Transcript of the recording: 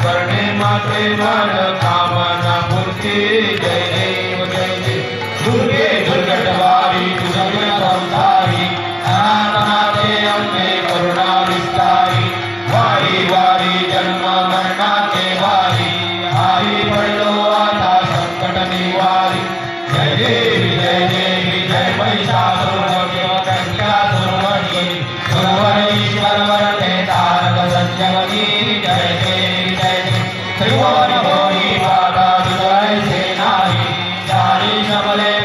स्मरणे मात्रे मन कामना मूर्ती जय देव जय देव दुर्गे दुर्गटवारी दुर्गम संसारी अनाथनाथे अंबे करुणा विस्तारी वारी वारी जन्म Hare